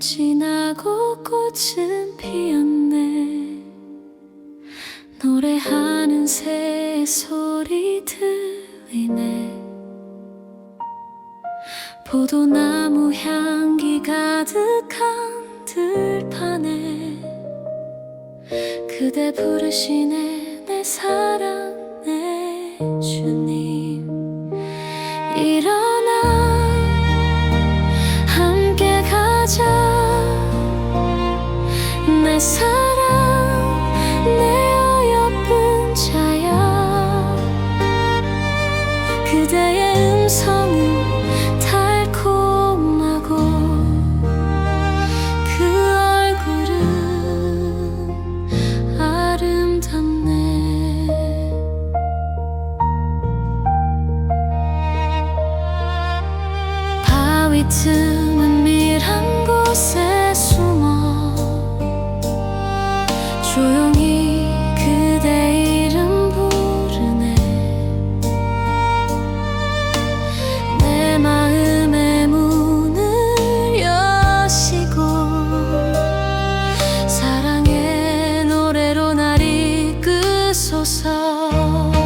지나고 꽃은 피었네. 노래하는 새의 소리 들리네. 포도나무 향기 가득한 들판에 그대 부르시네 내 사랑 내 사랑 내 어여쁜 자야 그대의 음성은 달콤하고 그 얼굴은 아름답네. 바위 틈은 밀한 곳에 love.